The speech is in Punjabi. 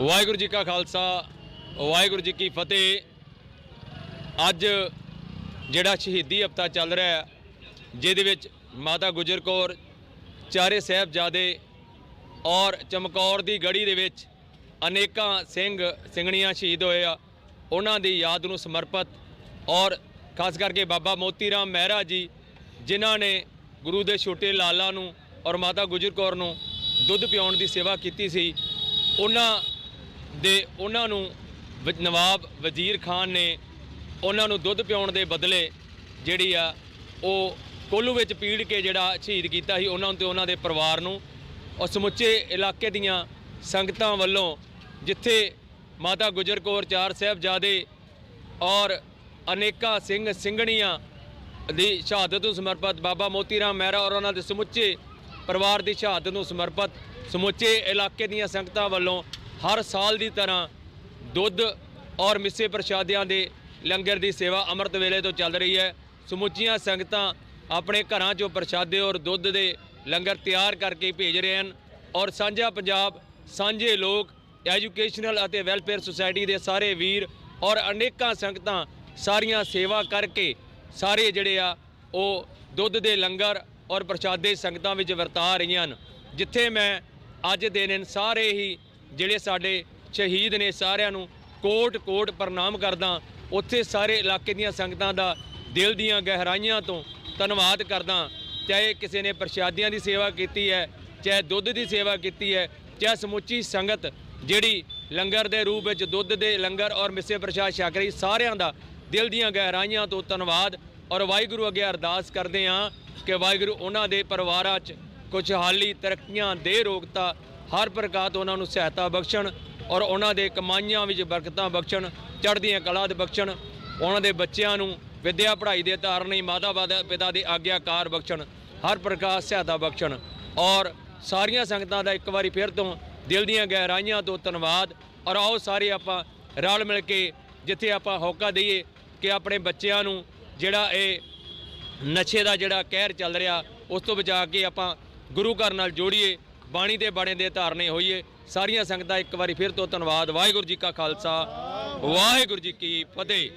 ਵਾਹਿਗੁਰੂ ਜੀ ਕਾ ਖਾਲਸਾ, ਵਾਹਿਗੁਰੂ ਜੀ ਕੀ ਫਤਿਹ। ਅੱਜ ਜਿਹੜਾ ਸ਼ਹੀਦੀ ਹਫਤਾ ਚੱਲ ਰਿਹਾ ਹੈ, ਜਿਹਦੇ ਵਿੱਚ ਮਾਤਾ ਗੁਜਰ ਕੌਰ, ਚਾਰੇ ਸਾਹਿਬਜ਼ਾਦੇ ਔਰ ਚਮਕੌਰ ਦੀ ਗੜੀ ਦੇ ਵਿੱਚ ਅਨੇਕਾਂ ਸਿੰਘ ਸਿੰਘਣੀਆਂ ਸ਼ਹੀਦ ਹੋਏ ਆ। ਉਹਨਾਂ ਦੀ ਯਾਦ ਨੂੰ ਸਮਰਪਿਤ ਔਰ ਖਾਸ ਕਰਕੇ ਬਾਬਾ ਮੋਤੀ ਰਾਮ ਮਹਿਰਾ ਜੀ, ਜਿਨ੍ਹਾਂ ਨੇ ਗੁਰੂ ਦੇ ਛੋਟੇ ਲਾਲਾ ਨੂੰ ਔਰ ਮਾਤਾ ਗੁਜਰ ਕੌਰ ਨੂੰ ਦੁੱਧ ਪਿਆਉਣ ਦੀ ਸੇਵਾ ਕੀਤੀ ਸੀ, ਉਹਨਾਂ ਦੇ ਉਹਨਾਂ ਨੂੰ ਨਵਾਬ ਵਜ਼ੀਰ ਖਾਨ ਨੇ ਉਹਨਾਂ ਨੂੰ ਦੁੱਧ ਪਿਆਉਣ ਦੇ ਬਦਲੇ ਜਿਹੜੀ ਆ ਉਹ ਕੋਲੂ ਵਿੱਚ ਪੀੜ ਕੇ ਜਿਹੜਾ ਸ਼ਹੀਦ ਕੀਤਾ ਸੀ, ਉਹਨਾਂ ਨੂੰ ਤੇ ਉਹਨਾਂ ਦੇ ਪਰਿਵਾਰ ਨੂੰ ਔਰ ਸਮੁੱਚੇ ਇਲਾਕੇ ਦੀਆਂ ਸੰਗਤਾਂ ਵੱਲੋਂ ਜਿੱਥੇ ਮਾਤਾ ਗੁਜਰ ਕੌਰ ਚਾਰ ਸਾਹਿਬਜ਼ਾਦੇ ਔਰ ਅਨੇਕਾਂ ਸਿੰਘ ਸਿੰਘਣੀਆਂ ਦੀ ਸ਼ਹਾਦਤ ਨੂੰ ਸਮਰਪਿਤ, ਬਾਬਾ ਮੋਤੀ ਰਾਮ ਮਹਿਰਾ ਔਰ ਉਹਨਾਂ ਦੇ ਸਮੁੱਚੇ ਪਰਿਵਾਰ ਦੀ ਸ਼ਹਾਦਤ ਨੂੰ ਸਮਰਪਿਤ ਸਮੁੱਚੇ ਇਲਾਕੇ ਦੀਆਂ ਸੰਗਤਾਂ ਵੱਲੋਂ ਹਰ ਸਾਲ ਦੀ ਤਰ੍ਹਾਂ ਦੁੱਧ ਔਰ ਮਿੱਸੇ ਪ੍ਰਸ਼ਾਦਿਆਂ ਦੇ ਲੰਗਰ ਦੀ ਸੇਵਾ ਅੰਮ੍ਰਿਤ ਵੇਲੇ ਤੋਂ ਚੱਲ ਰਹੀ ਹੈ। ਸਮੁੱਚੀਆਂ ਸੰਗਤਾਂ ਆਪਣੇ ਘਰਾਂ 'ਚੋਂ ਪ੍ਰਸ਼ਾਦੇ ਔਰ ਦੁੱਧ ਦੇ ਲੰਗਰ ਤਿਆਰ ਕਰਕੇ ਭੇਜ ਰਹੇ ਹਨ ਔਰ ਸਾਂਝਾ ਪੰਜਾਬ, ਸਾਂਝੇ ਲੋਕ, ਐਜੂਕੇਸ਼ਨਲ ਅਤੇ ਵੈਲਫੇਅਰ ਸੁਸਾਇਟੀ ਦੇ ਸਾਰੇ ਵੀਰ ਔਰ ਅਨੇਕਾਂ ਸੰਗਤਾਂ ਸਾਰੀਆਂ ਸੇਵਾ ਕਰਕੇ ਸਾਰੇ ਜਿਹੜੇ ਆ ਉਹ ਦੁੱਧ ਦੇ ਲੰਗਰ ਔਰ ਪ੍ਰਸ਼ਾਦੇ ਸੰਗਤਾਂ ਵਿੱਚ ਵਰਤਾ ਰਹੀਆਂ ਹਨ। ਜਿੱਥੇ ਮੈਂ ਅੱਜ ਦੇ ਦਿਨ ਸਾਰੇ ਹੀ ਜਿਹੜੇ ਸਾਡੇ ਸ਼ਹੀਦ ਨੇ ਸਾਰਿਆਂ ਨੂੰ ਕੋਟ ਕੋਟ ਪ੍ਰਣਾਮ ਕਰਦਾ, ਉੱਥੇ ਸਾਰੇ ਇਲਾਕੇ ਦੀਆਂ ਸੰਗਤਾਂ ਦਾ ਦਿਲ ਦੀਆਂ ਗਹਿਰਾਈਆਂ ਤੋਂ ਧੰਨਵਾਦ ਕਰਦਾ। ਚਾਹੇ ਕਿਸੇ ਨੇ ਪ੍ਰਸ਼ਾਦੀਆਂ ਦੀ ਸੇਵਾ ਕੀਤੀ ਹੈ, ਚਾਹੇ ਦੁੱਧ ਦੀ ਸੇਵਾ ਕੀਤੀ ਹੈ, ਚਾਹੇ ਸਮੁੱਚੀ ਸੰਗਤ ਜਿਹੜੀ ਲੰਗਰ ਦੇ ਰੂਪ ਵਿੱਚ ਦੁੱਧ ਦੇ ਲੰਗਰ ਔਰ ਮਿੱਸੇ ਪ੍ਰਸ਼ਾਦ ਛਕ ਰਹੀ, ਸਾਰਿਆਂ ਦਾ ਦਿਲ ਦੀਆਂ ਗਹਿਰਾਈਆਂ ਤੋਂ ਧੰਨਵਾਦ। ਔਰ ਵਾਹਿਗੁਰੂ ਅੱਗੇ ਅਰਦਾਸ ਕਰਦੇ ਹਾਂ ਕਿ ਵਾਹਿਗੁਰੂ ਉਹਨਾਂ ਦੇ ਪਰਿਵਾਰਾਂ 'ਚ ਖੁਸ਼ਹਾਲੀ, ਤਰੱਕੀਆਂ ਦੇ ਰੋਗਤਾ ਹਰ ਪ੍ਰਕਾਰ ਤੋਂ ਉਹਨਾਂ ਨੂੰ ਸਹਾਇਤਾ ਬਖਸ਼ਣ ਔਰ ਉਹਨਾਂ ਦੇ ਕਮਾਈਆਂ ਵਿੱਚ ਬਰਕਤਾਂ ਬਖਸ਼ਣ, ਚੜ੍ਹਦੀਆਂ ਕਲਾ ਦੇ ਬਖਸ਼ਣ, ਉਹਨਾਂ ਦੇ ਬੱਚਿਆਂ ਨੂੰ ਵਿਦਿਆ ਪੜ੍ਹਾਈ ਦੇ ਧਾਰਨੀ ਮਾਤਾ ਬਾਦਾ- ਪਿਤਾ ਦੇ ਆਗਿਆਕਾਰ ਬਖਸ਼ਣ, ਹਰ ਪ੍ਰਕਾਰ ਸਹਾਇਤਾ ਬਖਸ਼ਣ। ਔਰ ਸਾਰੀਆਂ ਸੰਗਤਾਂ ਦਾ ਇੱਕ ਵਾਰੀ ਫਿਰ ਤੋਂ ਦਿਲ ਦੀਆਂ ਗਹਿਰਾਈਆਂ ਤੋਂ ਧੰਨਵਾਦ। ਔਰ ਆਓ ਸਾਰੇ ਆਪਾਂ ਰਲ ਮਿਲ ਕੇ ਜਿੱਥੇ ਆਪਾਂ ਹੌਕਾ ਦਈਏ ਕਿ ਆਪਣੇ ਬੱਚਿਆਂ ਨੂੰ ਜਿਹੜਾ ਇਹ ਨਸ਼ੇ ਦਾ ਜਿਹੜਾ ਕਹਿਰ ਚੱਲ ਰਿਹਾ, ਉਸ ਤੋਂ ਬਚਾ ਕੇ ਆਪਾਂ ਗੁਰੂ ਘਰ ਨਾਲ ਜੋੜੀਏ। ਬਾਣੀ ਦੇ ਬਾਣੇ ਦੇ ਧਾਰਨੇ ਹੋਈਏ। ਸਾਰੀਆਂ ਸੰਗਤਾਂ ਇੱਕ ਵਾਰੀ ਫਿਰ ਤੋਂ ਧੰਨਵਾਦ। ਵਾਹਿਗੁਰੂ ਜੀ ਕਾ ਖਾਲਸਾ, ਵਾਹਿਗੁਰੂ ਜੀ ਕੀ ਫਤਿਹ।